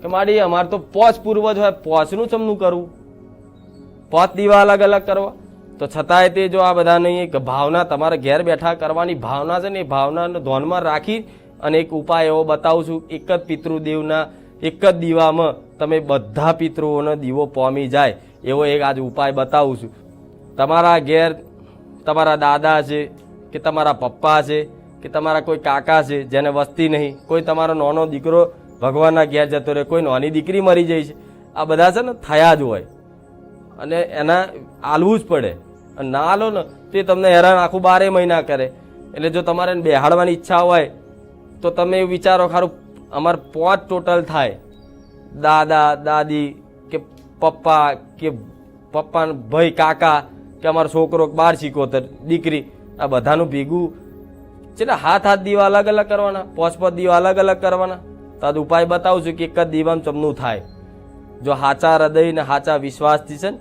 કે માડી અમારે તો પોચ પૂર્વજ હોય, પોચનું ચમનું કરવું પોચ દીવા અલગ અલગ કરવા. તો છતાંય તે જો આ બધાની એક ભાવના તમારે ઘેર બેઠા કરવાની ભાવના છે ને એ ભાવનાને ધ્યાનમાં રાખી અને એક ઉપાય એવો બતાવું છું. એક જ પિતૃદેવના, એક જ દીવામાં તમે બધા પિતૃઓનો દીવો પોમી જાય એવો એક આજ ઉપાય બતાવું છું. તમારા ઘેર તમારા દાદા છે કે તમારા પપ્પા છે કે તમારા કોઈ કાકા છે જેને વસ્તી નહીં, કોઈ તમારો નાનો દીકરો ભગવાનના ઘેર જતો રહે, કોઈ નાની દીકરી મરી જાય છે. આ બધા છે ને થયા જ હોય. અને એના આલવું જ પડે. અને ના આલો ને, તો તમને હેરાન આખું બારે મહિના કરે. એટલે જો તમારે બેહાડવાની ઈચ્છા હોય, તો તમે વિચારો ખારું, અમાર પાંચ ટોટલ થાય. દાદા, દાદી, કે પપ્પા કે પપ્પા ભાઈ, કાકા, કે અમારો છોકરો બાર શીખોતર દીકરી, આ બધાનું ભેગું. છે ને હાથ હાથ દીવા અલગ અલગ કરવાના પોચ પોચ દીવા અલગ અલગ કરવાના. તો આ ઉપાય બતાવું છું કે એક જ દીવામાં ચમનું થાય. જો હાચા હૃદય ને હાચા વિશ્વાસથી છે ને,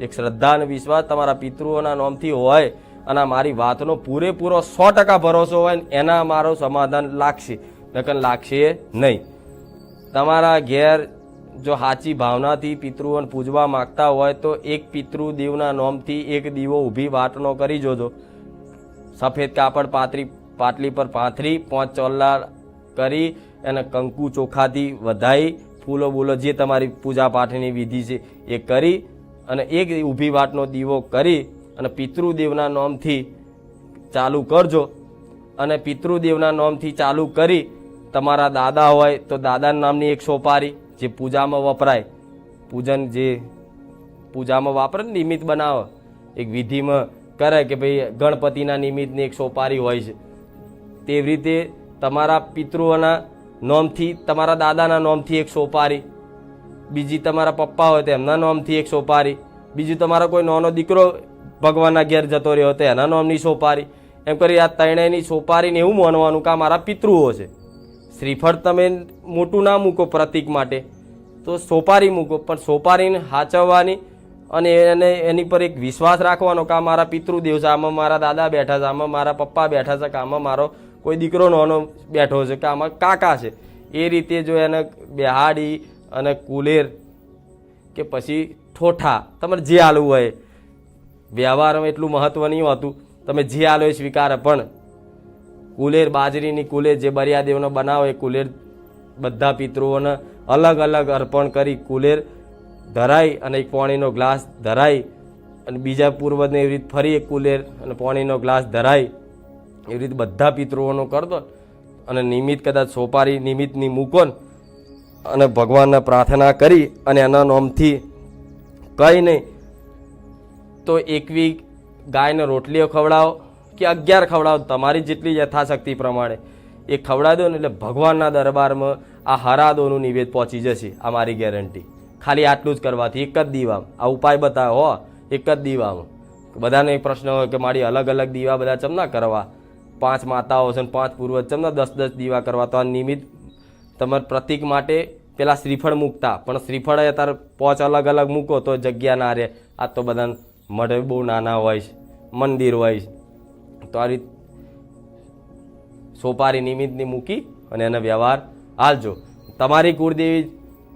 એક શ્રદ્ધા અને વિશ્વાસ તમારા પિતૃઓના નામથી હોય અને મારી વાતનો પૂરેપૂરો સો ટકા ભરોસો હોય એના મારો સમાધાન લાગશે. નકર લાગશે નહીં. તમારા ઘેર જો સાચી ભાવનાથી પિતૃઓને પૂજવા માંગતા હોય તો એક પિતૃદેવના નોમથી એક દીવો ઊભી વાટનો કરી જોજો. સફેદ કાપડ પાતરી પાટલી પર પાથરી, પાંચ ચોલ્લા કરી અને કંકુ ચોખાથી વધાઈ ફૂલો બૂલો જે તમારી પૂજા પાઠની વિધિ છે એ કરી અને એક ઊભી વાટનો દીવો કરી અને પિતૃદેવના નામથી ચાલુ કરજો. અને પિતૃદેવના નામથી ચાલુ કરી તમારા દાદા હોય તો દાદાના નામની એક સોપારી જે પૂજામાં વપરાય. પૂજન જે પૂજામાં વાપરે નિમિત્ત બનાવે. એક વિધિમાં કરે કે ભાઈ ગણપતિના નિમિત્તની એક સોપારી હોય છે. તેવી રીતે તમારા પિતૃઓના નોમથી તમારા દાદાના નોમથી એક સોપારી, બીજી તમારા પપ્પા હોય તો એમના નોમથી એક સોપારી, બીજું તમારો કોઈ નાનો દીકરો ભગવાનના ઘેર જતો રહ્યો તો એના નોમની સોપારી. એમ કરી આ ત્રણેયની સોપારીને એવું માનવાનું કે આ મારા પિતૃઓ છે. શ્રીફળ તમે મોટું ના મૂકો પ્રતિક માટે, તો સોપારી મૂકો, પણ સોપારીને સાચવવાની અને એને એની પર એક વિશ્વાસ રાખવાનો કે આ મારા પિતૃદેવ છે, આમાં મારા દાદા બેઠા છે, આમાં મારા પપ્પા બેઠા છે, કે આમાં મારો કોઈ દીકરો નાનો બેઠો છે કે આમાં કાકા છે. એ રીતે જો એને બેહાડી અને કુલેર કે પછી ઠોઠા, તમારે જે આલું હોય. વ્યવહારમાં એટલું મહત્વ નહીં હોતું. તમે જે આલો એ સ્વીકારે પણ. કુલેર બાજરીની કુલેર જે બરિયાદેવનો બનાવો, એ કુલેર બધા પિતૃઓને અલગ અલગ અર્પણ કરી કુલેર ધરાઈ અને એક પાણીનો ગ્લાસ ધરાઈ અને બીજા પૂર્વજને એવી રીતે ફરી એક કુલેર અને પાણીનો ગ્લાસ ધરાઈ. એવી રીતે બધા પિતૃઓનો કરતો અને નિમિત્ત કદાચ સોપારી નિમિત્તની મૂકો અને ભગવાનને પ્રાર્થના કરી અને એના નામથી કંઈ નહીં, તો એકવી ગાયને રોટલીઓ ખવડાવો કે અગિયાર ખવડાવો, તમારી જેટલી યથાશક્તિ પ્રમાણે. એ ખવડાવી દો ને એટલે ભગવાનના દરબારમાં આ હરાદોનું નિવેદ પહોંચી જશે, આ મારી ગેરંટી. ખાલી આટલું જ કરવાથી, એક જ દીવામાં. આ ઉપાય બતાવો, હો, એક જ દીવામાં. બધાને પ્રશ્ન હોય કે મારી અલગ અલગ દીવા બધા ચમના કરવા? પાંચ માતાઓ છે પાંચ પૂર્વજ ચમના દસ દસ દીવા કરવા. તો આ નિમિત્ત તમારા પ્રતિક માટે પેલા શ્રીફળ મૂકતા. પણ શ્રીફળ અત્યારે પોચ અલગ અલગ મૂકો તો જગ્યા ના રહે. આ તો બધા મઢ બહુ નાના હોય છે. મંદિર હોય છે. તો આ રીત સોપારી નિમિત્તની મૂકી અને એનો વ્યવહાર હાલજો. તમારી કુળદેવી,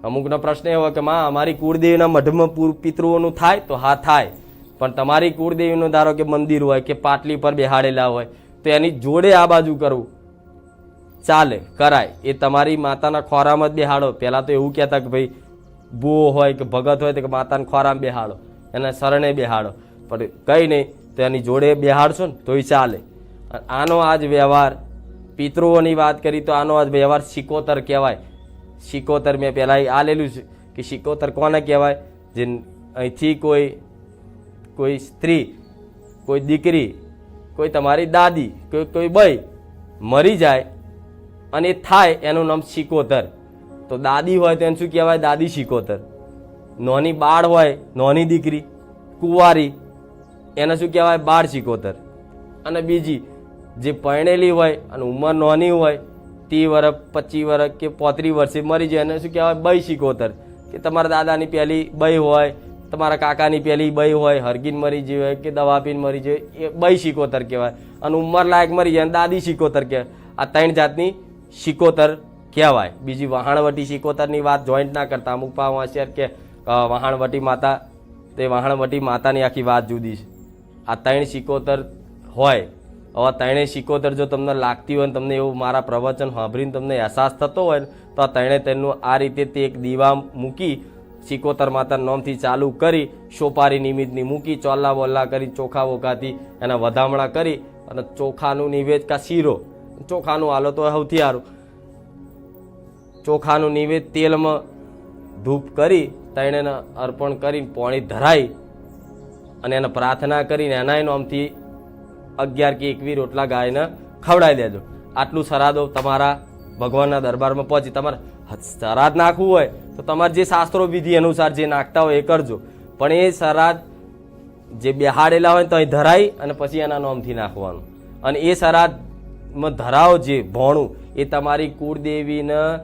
અમુકનો પ્રશ્ન એવો કે, માં, અમારી કુળદેવીના મઢમાં પિતૃઓનું થાય? તો હા, થાય. પણ તમારી કુળદેવીનું ધારો કે મંદિર હોય કે પાટલી પર બેહાડેલા હોય તો એની જોડે આ બાજુ કરવું. ચાલે, કરાય. એ તમારી માતાના ખોરામાં જ બેહાડો. પહેલાં તો એવું કહેતા કે ભાઈ, બુઓ હોય કે ભગત હોય તો કે માતાના ખોરામાં બેહાડો. એના શરણે બેહાડો. પણ કંઈ નહીં, તો એની જોડે બેહાડશો ને, તોય ચાલે. આનો આ જ વ્યવહાર, પિતૃઓની વાત કરી તો આનો આજ વ્યવહાર સિકોતર કહેવાય. સિકોતર મેં પહેલાં આ લેલું છે કે શિકોતર કોને કહેવાય? જે અહીંથી કોઈ કોઈ સ્ત્રી, કોઈ દીકરી કોઈ તમારી દાદી, કોઈ કોઈ બઈ મરી જાય અને થાય, એનું નામ શિકોતર. તો દાદી હોય તો એને શું કહેવાય? દાદી શિકોતર. નોની બાળ હોય, નોની દીકરી, કુંવારી, એને શું કહેવાય? બાળ શિકોતર. અને બીજી, જે પરણેલી હોય અને ઉંમર નોની હોય, ત્રીસ વર્ષ પચીસ વર્ષ કે પોત્રીસ વર્ષે મરી જાય, એને શું કહેવાય? બઈ શિકોતર. કે તમારા દાદાની પહેલી બઈ હોય તમારા કાકાની પહેલી બઈ હોય, હરગીન મરી ગઈ હોય કે દવા પીને મરી જાય એ બઈ શિકોતર કહેવાય. અને ઉંમર લાયક મરી જાય દાદી શિકોતર કહેવાય. આ ત્રણ જાતની શિકોતર કહેવાય. બીજી વહાણવટી શિકોતરની વાત જોઈન્ટ ના કરતા. અમુક પાવ હોશિયાર કે વહાણવટી માતા, તે વહાણવટી માતાની આખી વાત જુદી છે. આ ત્રણ શિકોતર હોય. હવે ત્રણેય શિકોતર જો તમને લાગતી હોય ને તમને એવું મારા પ્રવચન સાંભળીને તમને અહેસાસ થતો હોય ને, તો આ ત્રણે તેનું આ રીતે તે એક દીવા મૂકી શિકોતર માતા નોમથી ચાલુ કરી સોપારી નિમિત્તની મૂકી ચોલ્લા બોલ્લા કરી ચોખા વોખાથી એના વધામણા કરી અને ચોખાનું નિવેદ કા શીરો. ચોખાનું હાલો તો સૌથી સારું ચોખાનું નિવેદ તેલમાં ધૂપ કરી, તેણે અર્પણ કરીને પોણી ધરાઈ અને એને પ્રાર્થના કરીને એનાય નામથી અગિયાર કે એકવી રોટલા ગાયને ખવડાવી દેજો. આટલું સરાદો તમારા ભગવાનના દરબારમાં પહોંચી. તમારે સરાદ નાખવું હોય તો તમારે જે શાસ્ત્રો વિધિ અનુસાર જે નાખતા હોય એ કરજો. પણ એ સરાદ જે બેહાડેલા હોય તો અહીં ધરાય અને પછી એના નોમથી નાખવાનું. અને એ શરાદમાં ધરાવો જે ભોણું, એ તમારી કુળદેવીને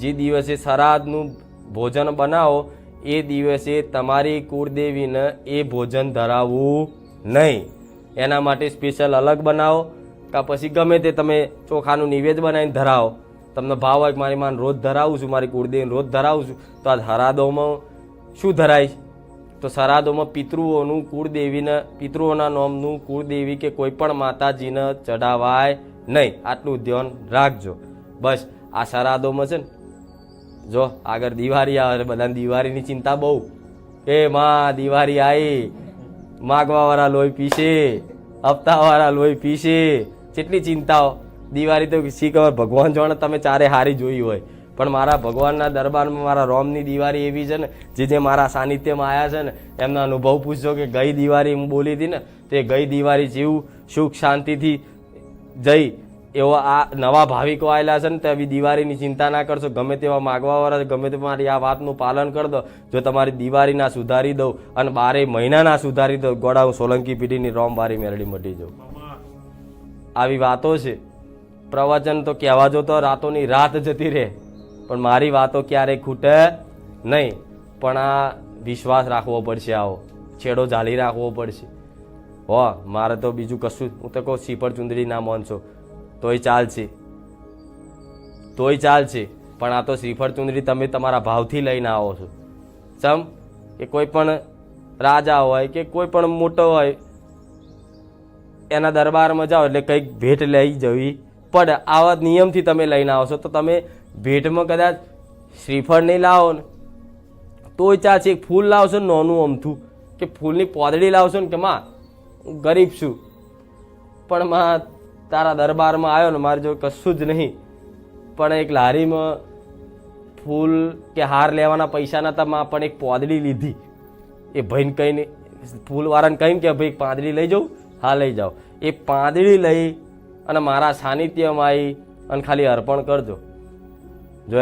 જે દિવસે શરાદનું ભોજન બનાવો, એ દિવસે તમારી કુળદેવીને એ ભોજન ધરાવવું નહીં. એના માટે સ્પેશિયલ અલગ બનાવો, કાં પછી ગમે તે તમે ચોખાનું નિવેદ બનાવીને ધરાવો. તમને ભાવ હોય મારી માન રોજ ધરાવું છું, મારી કુળદેવીને રોજ ધરાવું છું, તો આ હરાદોમાં શું ધરાય તો સરાદોમાં પિતૃઓનું, કુળદેવીને, પિતૃઓના નામનું કુળદેવી કે કોઈ પણ માતાજીને ચઢાવાય નહીં. આટલું ધ્યાન રાખજો. બસ, આ સરાદોમાં છે ને, જો આગળ દિવાળી આવે બધાને દિવાળીની ચિંતા બહુ. એ માં, દિવાળી આવી. માગવાવાળા લોહી પીશે, હપ્તાવાળા લોહી પીશે. કેટલી ચિંતાઓ. દિવાળી તો શી ખબર ભગવાન જાણે તમે ચારે હારી જોઈ હોય. પણ મારા ભગવાનના દરબારમાં મારા રોમની દિવાળી એવી છે ને જે જે મારા સાનિધ્યમાં આવ્યા છે ને એમના અનુભવ પૂછજો કે ગઈ દિવાળી હું બોલી હતી ને તે ગઈ દિવાળી જેવું સુખ શાંતિથી જઈ એવા આ નવા ભાવિકો આવેલા છે ને તે આવી દિવાળીની ચિંતા ના કરશો. ગમે તેવા માગવાવાળા ગમે તે મારી આ વાતનું પાલન કરી દો. જો તમારી દિવાળી ના સુધારી દઉં અને બારે મહિનાના સુધારી દઉં ગોળા હું સોલંકી પીઢીની રોમ બારી મેરડી મટી જાઉં. આવી વાતો છે. પ્રવચન તો કહેવા જો તો રાતોની રાત જતી રહે. પણ મારી વાતો ક્યારેય ખૂટે નહીં. પણ આ વિશ્વાસ રાખવો પડશે આવો. છેડો ઝાલી રાખવો પડશે. હો, મારે તો બીજું કશું હું તો કહું, શ્રીફળ ચુંદડી ના માનશો તોય ચાલશે. તોય ચાલશે. પણ આ તો શ્રીફળ ચુંદડી તમે તમારા ભાવથી લઈને આવો છો. સમ કે કોઈ પણ રાજા હોય કે કોઈ પણ મોટો હોય, એના દરબારમાં જાઓ એટલે કંઈક ભેટ લઈ જવી. પડે આવા નિયમથી તમે લઈને આવશો તો તમે ભેટમાં કદાચ શ્રીફળ નહીં લાવો ને, તોય ચા એક ફૂલ લાવશો ને, નાનું અમથું, કે ફૂલની પોદડી લાવશો ને, કે માં, હું ગરીબ છું. પણ માં, તારા દરબારમાં આવ્યો ને, મારે જો કશું જ નહીં. પણ એક લારીમાં ફૂલ કે હાર લેવાના પૈસા નતા માં પણ એક પોદડી લીધી. એ ભાઈને કહીને, ફૂલવાળાને કહીને કે, ભાઈ પાંદડી લઈ જાઉં, હા, લઈ જાઓ. એ પાંદડી લઈ અને મારા સાનિધ્યમાં આવી અને ખાલી અર્પણ કરજો. જો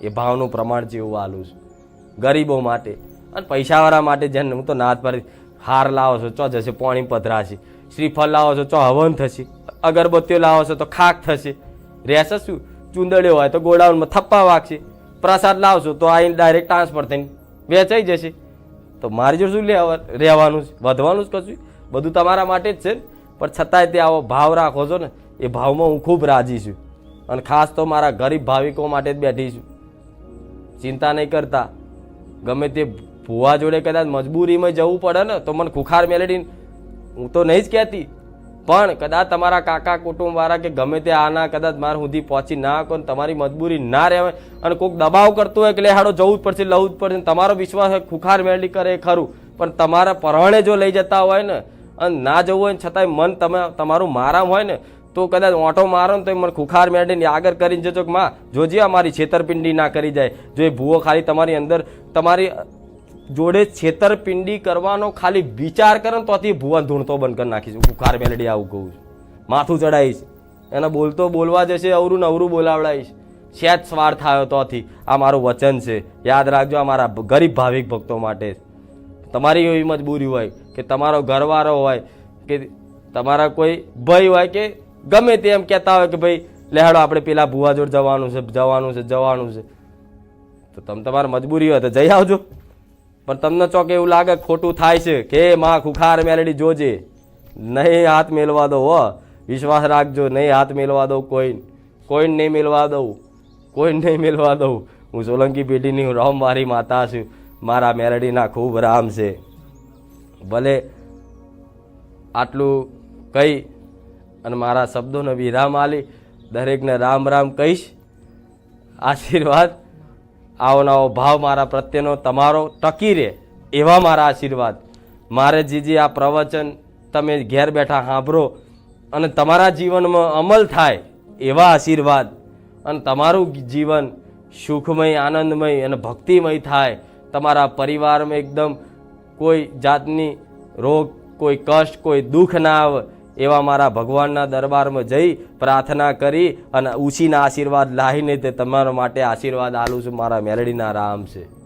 એ ભાવનું પ્રમાણ જેવું આલું છું. ગરીબો માટે અને પૈસાવાળા માટે જેને હું તો નાથ પર હાર લાવો છો, ચો જશે પાણી પધરાશે. શ્રીફળ લાવો છો, ચો હવન થશે. અગરબત્તીઓ લાવો છો, તો ખાક થશે. રહેશે શું? ચુંદડીઓ હોય તો ગોડાઉનમાં થપ્પા વાગશે. પ્રસાદ લાવશો તો આવીને ડાયરેક્ટ ટ્રાન્સફર થઈને વેચાઈ જશે. તો મારી જો શું લેવા રહેવાનું છે? વધવાનું જ કશું? બધું તમારા માટે જ છે ને? પણ છતાંય તે આવો ભાવ રાખો છો ને, એ ભાવમાં હું ખૂબ રાજી છું. અને ખાસ તો મારા ગરીબ ભાવિકો માટે જ બેઠી છું. ચિંતા નહીં કરતા. ગમે તે ભુવા જોડે કદાચ મજબૂરીમાં જવું પડે ને, તો મને ખુખાર મેલેડી હું તો નહીં જ કહેતી. પણ કદાચ તમારા કાકા કુટુંબવાળા કે ગમે તે આના કદાચ મારે સુધી પહોંચી ના કરો તમારી મજબૂરી ના રહેવાય અને કોઈક દબાવ કરતું હોય કે લે હાડો જવું જ પડશે, લવું જ પડશે તમારો વિશ્વાસ હોય ખુખાર મેળવી કરે ખરું. પણ તમારા પરણે જો લઈ જતા હોય ને અને ના જવું હોય છતાંય મન તમે તમારું મારામ હોય ને, તો કદાચ ઓટો મારો ને તો મને ખુખાર મેળીને આગળ કરીને જજો કે માં, જોજે અમારી છેતરપિંડી ના કરી જાય. જો એ ભૂવો ખાલી તમારી અંદર તમારી જોડે છેતરપિંડી કરવાનો ખાલી વિચાર કરે ને તોથી ભૂવા ધૂણતો બંધ કરી નાખીશું. ખુખાર મેલડી આવું કહું છું. માથું ચડાવીશ. એને બોલતો બોલવા જશે, અવરું નવરું બોલાવડાવીશ. સેજ સ્વાર્થ આવ્યો તોથી. આ મારું વચન છે. યાદ રાખજો, આ મારા ગરીબ ભાવિક ભક્તો માટે. તમારી એવી મજબૂરી હોય. કે તમારો ઘરવાળો હોય કે તમારા કોઈ ભાઈ હોય કે ગમે તે એમ કહેતા હોય કે ભાઈ, લેહાડો, આપણે પેલા ભુવા જોડ જવાનું છે જવાનું છે જવાનું છે. તો તમે તમારે મજબૂરી હોય તો જઈ આવજો. પણ તમને ચોક એવું લાગે ખોટું થાય છે કે માં, ખુખાર મેલડી જોજે. નહીં હાથ મેલવા દો, હો. વિશ્વાસ રાખજો, નહીં હાથ મેલવા દો કોઈ કોઈને નહીં મેલવા દઉં. કોઈ નહીં મેળવા દઉં. હું સોલંકી પેઢીની હું રામ મારી માતા છું. મારા મેલડીના ખૂબ રામ છે. ભલે આટલું કહી અને મારા શબ્દોને વિરામ આલી, દરેકને રામ રામ કહીશ. આશીર્વાદ આવો નવો ભાવ મારા પ્રત્યેનો તમારો ટકી રહે એવા મારા આશીર્વાદ. મારે જીજી, આ પ્રવચન તમે ઘેર બેઠા સાંભળો અને તમારા જીવનમાં અમલ થાય એવા આશીર્વાદ. અને તમારું જીવન સુખમય, આનંદમય અને ભક્તિમય થાય. તમારા પરિવારમાં એકદમ કોઈ જાતની રોગ, કોઈ કષ્ટ, કોઈ દુઃખ ના આવે એવા મારા ભગવાનના દરબારમાં જઈ પ્રાર્થના કરી અને ઉછીના આશીર્વાદ લાવીને તે તમારા માટે આશીર્વાદ આલું છું. મારા મેલડીના રામ છે.